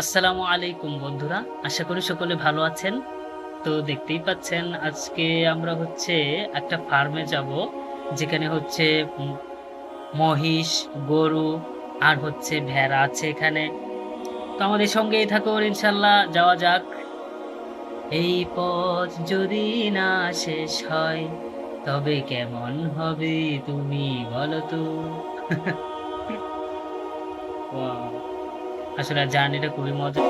আসসালামু আলাইকুম বন্ধুরা, আশা করি সকলে ভালো আছেন। তো দেখতেই পাচ্ছেন, আজকে আমরা হচ্ছে একটা ফার্মে যাব, যেখানে হচ্ছে মহিষ, গরু আর হচ্ছে ভেড়া আছে এখানে। তো আমাদের সঙ্গেই থাকুন ইনশাল্লাহ যাওয়া যাক। এই পথ যদি না শেষ হয়, তবে কেমন হবে তুমি বলো তো. আসলে জার্নিটা খুবই মজা।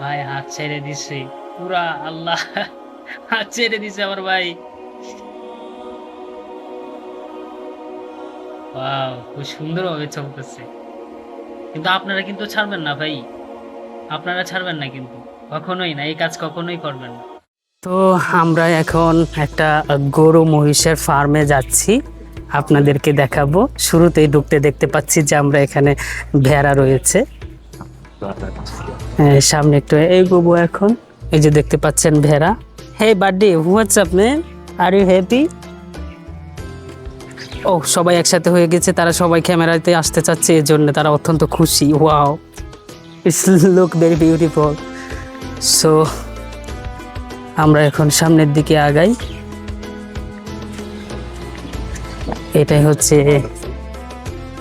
ভাই হাত ছেড়ে দিছে। পুরা আল্লাহ হাত ছেড়ে দিছে আমার ভাই। ওয়াও খুব সুন্দরভাবে চলতেছে। কিন্তু আপনারা কিন্তু ছাড়বেন না ভাই। আপনারা ছাড়বেন না কিন্তু। কখনোই না, এই কাজ কখনোই করবেন না। তো আমরা এখন একটা গরু মহিষের ফার্মে যাচ্ছি। আপনাদেরকে দেখাবো। শুরুতেই ঢুকতে দেখতে পাচ্ছি যে আমরা এখানে ভেড়া রয়েছে। সামনে একটু এই বাবু এখন। এই যে দেখতে পাচ্ছেন ভেড়া। Hey birthday what's up man are you happy ও সবাই একসাথে হয়ে গেছে, তারা সবাই ক্যামেরাতে আসতে চাচ্ছে এর জন্য তারা অত্যন্ত খুশি। Wow, it's look very beautiful. So, আমরা এখন সামনের দিকে আগাই। এটাই হচ্ছে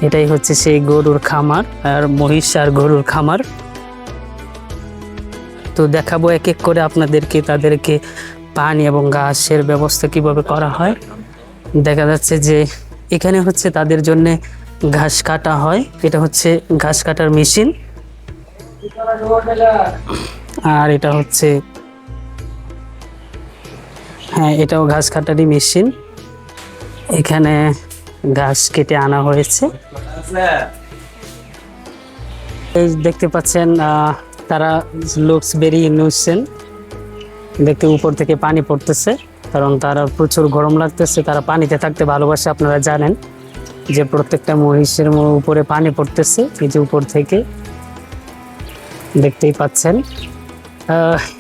এটাই হচ্ছে সেই গরুর খামার, আর মহিষ আর গরুর খামার। তো দেখাবো এক এক করে আপনাদেরকে, তাদেরকে পানি এবং ঘাসের ব্যবস্থা কীভাবে করা হয়। দেখা যাচ্ছে যে এখানে হচ্ছে তাদের জন্য ঘাস কাটা হয়। এটা হচ্ছে ঘাস কাটার মেশিন। আর এটা হচ্ছে হ্যাঁ এটাও ঘাস কাটারই মেশিন। এখানে ঘাস কেটে আনা হয়েছে। এই দেখতে পাচ্ছেন তারা লোকস বেরিয়ে ইনোসেন্ট দেখতে উপর থেকে পানি পড়তেছে। কারণ তারা প্রচুর গরম লাগতেছে, তারা পানিতে থাকতে ভালোবাসে, আপনারা জানেন যে প্রত্যেকটা মহিষের উপরে পানি পড়তেছে, এই যে উপর থেকে দেখতেই পাচ্ছেন।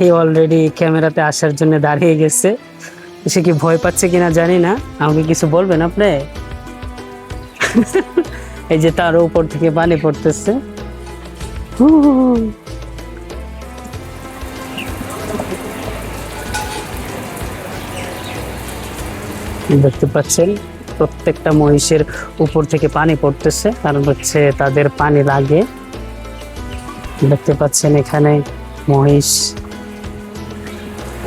এই অলরেডি ক্যামেরাতে আসার জন্য দাঁড়িয়ে গেছে। সে কি ভয় পাচ্ছে কিনা জানি না। আমাকে কিছু বলবেন আপনি? এই যে তার উপর থেকে পানি পড়তেছে। হু দেখতে পাচ্ছেন, প্রত্যেকটা মহিষের উপর থেকে পানি পড়তেছে, কারণ হচ্ছে তাদের পানি লাগে দেখতে পাচ্ছেন এখানে মহিষ।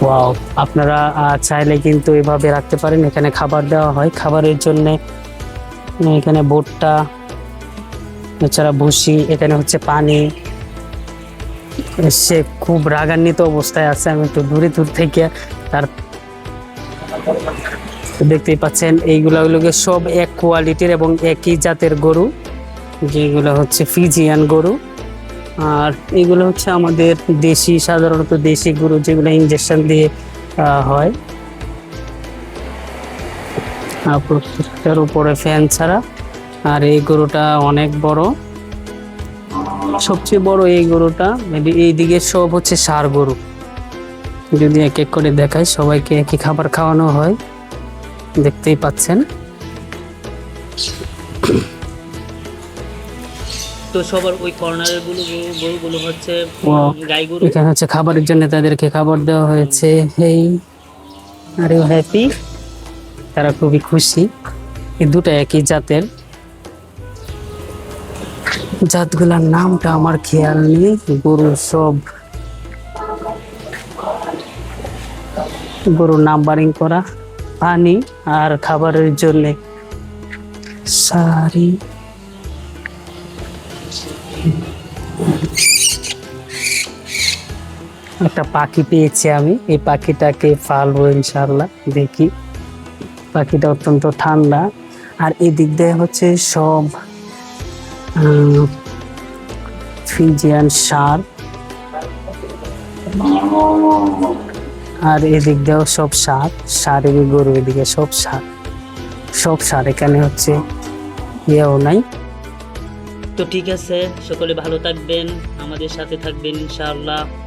ওয়াও, আপনারা চাইলে কিন্তু এভাবে রাখতে পারেন, এখানে খাবার দেওয়া হয়। খাবারের জন্য এখানে বোটটা, এছাড়া ভুসি, এখানে হচ্ছে পানি। সে খুব রাগান্বিত অবস্থায় আছে, আমি একটু দূরে দূর থেকে তার দেখতেই পাচ্ছেন, এইগুলা হলোকে সব এক কোয়ালিটির এবং একই জাতের গরু, যেগুলো হচ্ছে ফিজিয়ান গরু। আর এগুলো হচ্ছে আমাদের দেশি, সাধারণত দেশি গরু যেগুলো ইঞ্জেকশন দিয়ে হয়। আর প্রত্যেকটার উপরে ফ্যান ছাড়া। আর এই গরুটা অনেক বড়। সবচেয়ে বড় এই গরুটা এই- এইদিকে সব হচ্ছে সার গরু। যদি এক এক করে দেখায় সবাইকে একই খাবার খাওয়ানো হয়। দেখতেই পাচ্ছেন। তো সবার ওই কর্নারেরগুলো গরুগুলো হচ্ছে গাই গরু এখানে হচ্ছে খাবারের জন্য তাদেরকে খাবার দেওয়া হয়েছে। এই আর ইউ হ্যাপি তারা খুবই খুশি। এই দুটো একই জাতের। জাতগুলার নামটা আমার খেয়াল নেই। গরু সব। গরুর নাম্বারিং করা। পানি আর খাবারের জন্য। সারি। একটা পাখি পেয়েছি আমি। এই পাখিটাকে পালবো ইনশাল্লাহ দেখি। পাখিটা অত্যন্ত ঠান্ডা। আর এদিক দিয়ে হচ্ছে সব ফিজিয়ান সার। আর এদিক দিয়েও সব সার সার এদিকে গরু এদিকে সব সার। সব সার, এখানে হচ্ছে ইয়েও নাই। তো ঠিক আছে, সকলে ভালো থাকবেন, আমাদের সাথে থাকবেন ইনশাআল্লাহ।